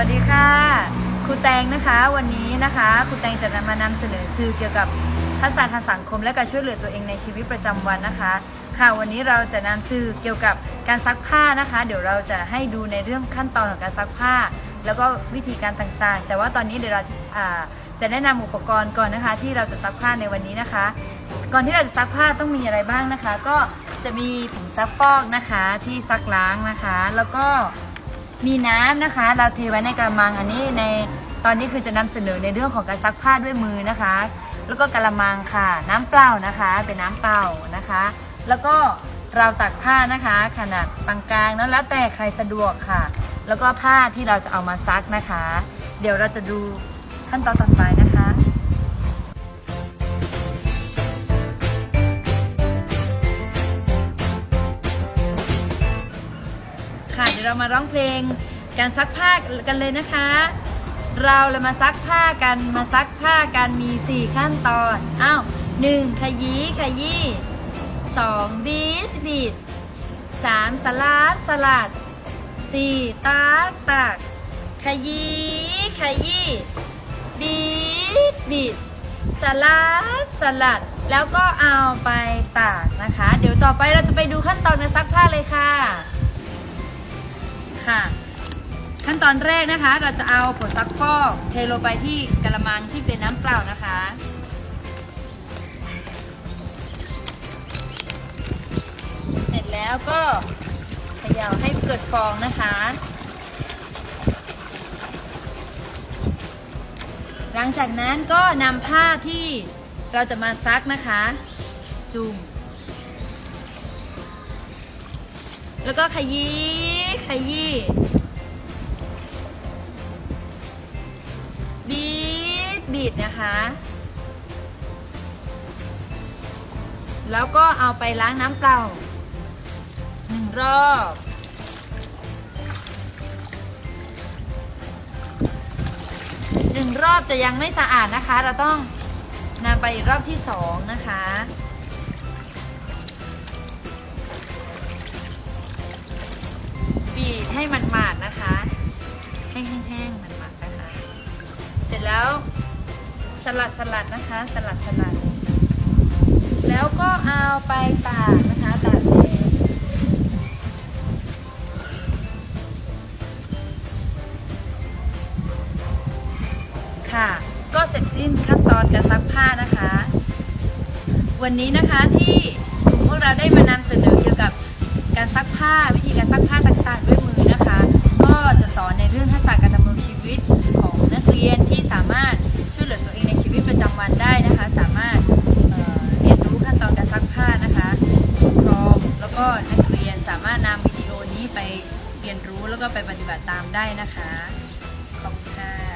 สวัสดีค่ะครูแตงนะคะวันนี้นะคะครูแตงจะมานำเสนอสื่อเกี่ยวกับทักษะทางสังคมและการช่วยเหลือตัวเองในชีวิตประจำวันนะคะ ค่ะวันนี้เราจะนำสื่อเกี่ยวกับการซักผ้านะคะ เดี๋ยวเราจะให้ดูในเรื่องขั้นตอนของการซักผ้า แล้วก็วิธีการต่างๆ แต่ว่าตอนนี้เดี๋ยวเราจะอ่า จะแนะนำอุปกรณ์ก่อนนะคะ ที่เราจะซักผ้าในวันนี้นะคะ ก่อนที่เราจะซักผ้าต้องมีอะไรบ้างนะคะ ก็จะมีผงซักฟอกนะคะที่ซักล้างนะคะ แล้วก็มีน้ำนะคะ เราเทไว้ในกระมังอันนี้ในตอนนี้คือจะนำเสนอในเรื่องของการซักผ้าด้วยมือนะคะ แล้วก็กระมังค่ะ น้ำเปล่านะคะเป็นน้ำเปล่านะคะ แล้วก็เราตักผ้านะคะ ขนาดปานกลางแล้วแล้วแต่ใครสะดวกค่ะ แล้วก็ผ้าที่เราจะเอามาซักนะคะ เดี๋ยวเราจะดู ขั้นตอนต่อไปนะคะค่ะเดี๋ยวเรามาร้องเพลงการซักผ้ากันเลยนะคะ เราเลยมาซักผ้ากันมาซักผ้ากันมี 4 ขั้นตอนอ้าวหนึ่งขยี้ขยี้สองบีทบีดสามสลัดสลัดสี่ตากตากขยี้ขยี้ บีดบีดสลัดสลัด แล้วก็เอาไปตากนะคะ เดี๋ยวต่อไปเราจะไปดูขั้นตอนการซักผ้าเลยค่ะค่ะ ขั้นตอนแรกนะคะ เราจะเอาผงซักฟอกเทลงไปที่กระมังที่เป็นน้ำเปล่านะคะเสร็จแล้วก็เขย่าให้เกิดฟองนะคะ หลังจากนั้นก็นำผ้าที่เราจะมาซักนะคะ จุ่มแล้วก็ขยี้ขยี้บีดบีดนะคะ แล้วก็เอาไปล้างน้ำเปล่าหนึ่งรอบ หนึ่งรอบจะยังไม่สะอาดนะคะ เราต้องนำไปรอบที่สองนะคะ บีบให้มันหมาดนะคะ ให้แห้งๆมันหมาดนะคะ เสร็จแล้วสลัดสลัดนะคะ สลัดสลัด แล้วก็เอาไปตากนะคะตาก ค่ะ ก็เสร็จสิ้นขั้นตอนการซักผ้านะคะ วันนี้นะคะที่พวกเราได้มานำเสนอเกี่ยวกับการซักผ้าวิธีการซักผ้าต่างๆ ด้วยมือนะคะ ก็จะสอนในเรื่องทักษะการดำรงชีวิตของนักเรียนที่สามารถช่วยเหลือตัวเองในชีวิตประจำวันได้นะคะ สามารถเเรียนรู้ขั้นตอนการซักผ้านะคะผู้ปกครองแล้วก็นักเรียนสามารถนำวิดีโอนี้ไปเรียนรู้แล้วก็ไปปฏิบัติตามได้นะคะขอบคุณค่ะ